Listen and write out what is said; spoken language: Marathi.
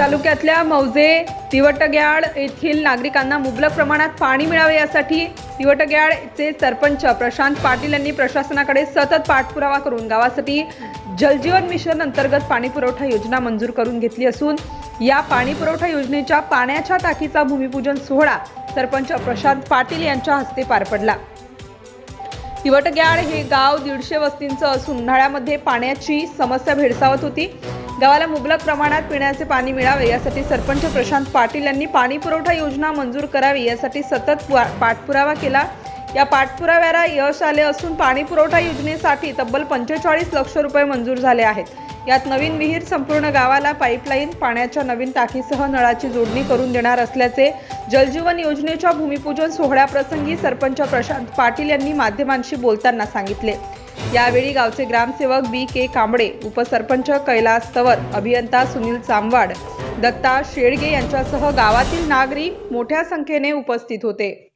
तालुक्यातल्या मौजे तिवटग्याळ येथील नागरिकांना मुबलक प्रमाणात पाणी मिळावे यासाठी तिवटग्याळचे सरपंच प्रशांत पाटील यांनी प्रशासनाकडे सतत पाठपुरावा करून गावासाठी जलजीवन मिशन अंतर्गत पाणीपुरवठा योजना मंजूर करून घेतली असून या पाणीपुरवठा योजनेच्या पाण्याच्या टाकीचा भूमिपूजन सोहळा सरपंच प्रशांत पाटील यांच्या हस्ते पार पडला. तिवटग्याळ हे गाव दीडशे वस्तींचं असून उन्हाळ्यामध्ये पाण्याची समस्या भेडसावत होती. गावाला मुबलक प्रमाणात पिण्याचे पाणी मिळावे यासाठी सरपंच प्रशांत पाटील यांनी पाणी पुरवठा योजना मंजूर करावी यासाठी सतत पाठपुरावा केला. या पाठपुराव्याला यश आले असून पाणी पुरवठा योजनेसाठी तब्बल पंचेचाळीस लक्ष रुपये मंजूर झाले आहेत. यात नवीन विहीर संपूर्ण गावाला पाईपलाईन पाण्याच्या नवीन टाकीसह नळाची जोडणी करून देणार असल्याचे जलजीवन योजनेच्या भूमिपूजन सोहळ्याप्रसंगी सरपंच प्रशांत पाटील यांनी माध्यमांशी बोलताना सांगितले. यावेळी गावचे ग्रामसेवक बी के कांबळे उपसरपंच कैलास तवर अभियंता सुनील चांबवाड दत्ता शेळगे यांच्यासह गावातील नागरिक मोठ्या संख्येने उपस्थित होते.